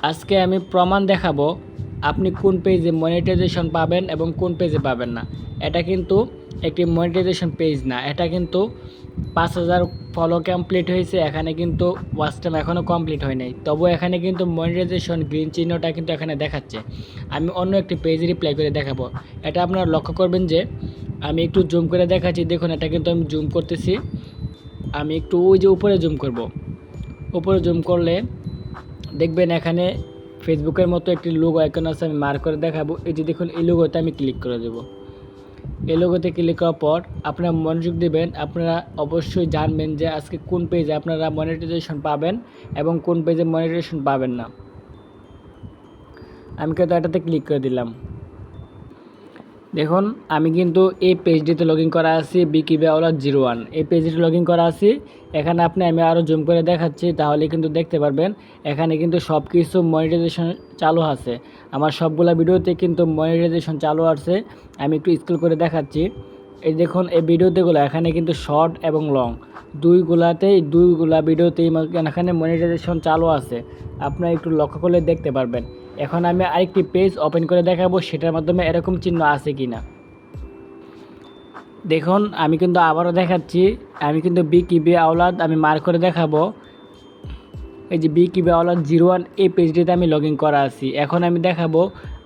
আজকে আমি প্রমাণ দেখাবো আপনি কোন পেজে মনিটাইজেশন পাবেন এবং কোন পেজে পাবেন না। এটা কিন্তু একটি মনিটাইজেশন পেজ না। এটা কিন্তু পাঁচ হাজার ফলো কমপ্লিট হয়েছে। এখানে কিন্তু ওয়াচ টাইম এখনও কমপ্লিট হয় নাই। তবু এখানে কিন্তু মনিটাইজেশন গ্রিন চিহ্নটা কিন্তু এখানে দেখাচ্ছে। আমি অন্য একটি পেজ রিপ্লাই করে দেখাবো। এটা আপনারা লক্ষ্য করবেন যে আমি একটু জুম করে দেখাচ্ছি। দেখুন, এটা কিন্তু আমি জুম করতেছি। আমি একটু ওই যে উপরে জুম করব। উপরে জুম করলে দেখবেন এখানে ফেসবুকের মতো একটি লোগো আইকন আছে, আমি মার্ক করে দেখাবো। এই যে দেখুন, এই লোগোতে আমি ক্লিক করে দেবো। এই লোগোতে ক্লিক করার পর আপনারা মনোযোগ দেবেন, আপনারা অবশ্যই জানবেন যে আজকে কোন পেজে আপনারা মনিটাইজেশন পাবেন এবং কোন পেজে মনিটাইজেশন পাবেন না। আমি কিন্তু এটাতে ক্লিক করে দিলাম। দেখুন, আমি কিন্তু এই পেজটিতে লগ ইন করা আছি বিকিবে ওলা জিরো ওয়ান এই পেজটি লগ করা আছি। এখানে আপনি, আমি আরও জুম করে দেখাচ্ছি, তাহলে কিন্তু দেখতে পারবেন, এখানে কিন্তু সব কিছু মনিটাইজেশন চালু আছে। আমার সবগুলো ভিডিওতে কিন্তু মনিটাইজেশন চালু আছে। আমি একটু স্কুল করে দেখাচ্ছি। এই দেখুন, এই ভিডিওতেগুলো এখানে কিন্তু শর্ট এবং লং দুইগুলাতেই দুইগুলা ভিডিওতেই এখানে মনিটাইজেশন চালু আছে। আপনারা একটু লক্ষ্য করলে দেখতে পারবেন। এখন আমি আরেকটি পেজ ওপেন করে দেখাবো, সেটার মাধ্যমে এরকম চিহ্ন আছে কি না দেখুন, আমি কিন্তু আবারও দেখাচ্ছি। আমি কিন্তু বি কিবি আওলাদ আমি মার করে দেখাবো। এই যে বি কিবি আওলাদ জিরো ওয়ান এই পেজটিতে আমি লগ ইন করা আছি। এখন আমি দেখাবো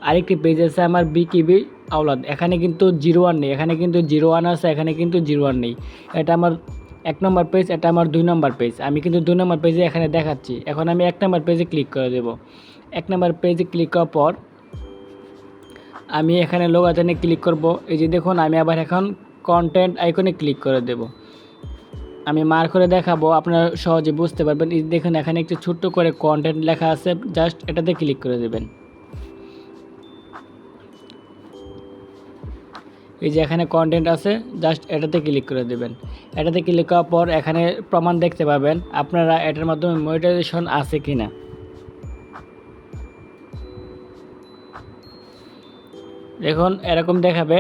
আরেকটি পেজ আছে আমার বি কিবি আওলাদ এখানে কিন্তু জিরো ওয়ান নেই, এখানে কিন্তু জিরো ওয়ান আছে, এখানে কিন্তু জিরো ওয়ান নেই। এটা আমার এক নম্বর পেজ এটা আমার দুই নম্বর পেজ আমি কিন্তু দুই নম্বর পেজে এখানে দেখাচ্ছি। এখন আমি এক নম্বর পেজে ক্লিক করে দেব। এক নম্বর পেজে ক্লিক করার পর আমি এখানে লোক লোগাতে ক্লিক করব। এই যে দেখুন, আমি আবার এখন কন্টেন্ট আইকনে ক্লিক করে দেব। আমি মার করে দেখাবো, আপনারা সহজে বুঝতে পারবেন। দেখুন, এখানে একটু ছোট্ট করে কন্টেন্ট লেখা আছে। জাস্ট এটাতে ক্লিক করে দেবেন। এই যে এখানে কন্টেন্ট আছে জাস্ট এটাতে ক্লিক করে দেবেন। এটাতে ক্লিক করার পর এখানে প্রমাণ দেখতে পাবেন আপনারা এটার মাধ্যমে মনিটাইজেশন আছে কি না দেখুন, এরকম দেখাবে,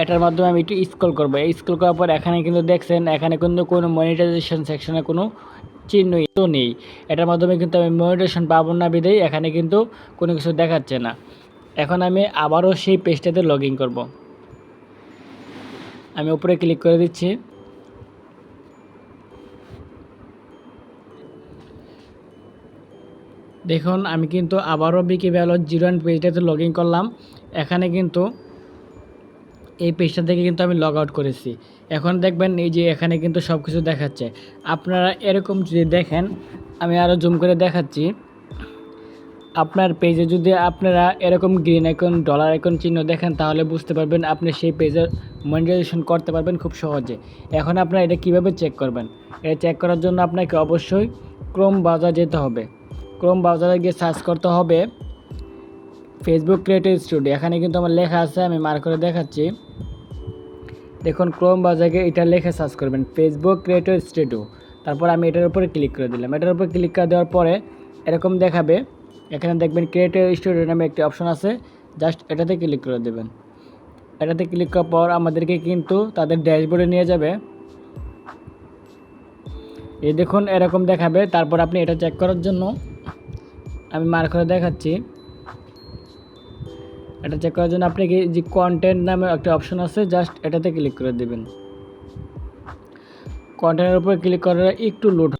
এটার মাধ্যমে আমি একটু স্ক্রল করব। স্ক্রল করার পর এখানে কিন্তু দেখছেন, এখানে কিন্তু কোনো মনিটাইজেশন সেকশনে কোনো চিহ্নই তো নেই। এটার মাধ্যমে কিন্তু আমি মনিটাইজেশন পাবো না বিদেই এখানে কিন্তু কোনো কিছু দেখাচ্ছে না। এখন আমি আবারও সেই পেজটাতে লগ ইন করব। আমি উপরে ক্লিক করে দিচ্ছি। দেখুন, আমি কিন্তু আবারও বিকি ভ্যালো জিরো ওয়ান পেজটাতে লগ ইন করলাম। এখানে কিন্তু এই পেজটা থেকে কিন্তু আমি লগ আউট করেছি। এখন দেখবেন এই যে এখানে কিন্তু সব কিছু দেখাচ্ছে। আপনারা এরকম যদি দেখেন, আমি আরও জুম করে দেখাচ্ছি। আপনার পেজে যদি আপনারা এরকম গ্রিন আইকন ডলার আইকন চিহ্ন দেখেন, তাহলে বুঝতে পারবেন আপনি সেই পেজের মনিটাইজেশন করতে পারবেন খুব সহজে। এখন আপনারা এটা কীভাবে চেক করবেন? এটা চেক করার জন্য আপনাকে অবশ্যই ক্রোম ব্রাউজার যেতে হবে। ক্রোম ব্রাউজারে গিয়ে সার্চ করতে হবে ফেসবুক ক্রিয়েটিভ স্টুডিও এখানে কিন্তু আমার লেখা আছে, আমি মার করে দেখাচ্ছি। দেখুন ক্রোম ব্রাউজারে এটা লেখে সার্চ করবেন ফেসবুক ক্রিয়েটিভ স্টুডিও তারপর আমি এটার উপরে ক্লিক করে দিলাম। এটার উপরে ক্লিক করে দেওয়ার পরে এরকম দেখাবে এখানে দেখবেন ক্রিয়েটিভ স্টুডিও নামে একটি অপশন আছে। জাস্ট এটাতে ক্লিক করে দেবেন। এটাতে ক্লিক করার পর আমাদেরকে কিন্তু তাদের ড্যাশবোর্ডে নিয়ে যাবে। এই দেখুন, এরকম দেখাবে। তারপর আপনি এটা চেক করার জন্য আমি মার করে দেখাচ্ছি। এটা চেক করার জন্য আপনাকে যে কন্টেন্ট নামে একটা অপশন আছে জাস্ট এটাতে ক্লিক করে দেবেন। কন্টেন্টের উপরে ক্লিক করার একটু লোড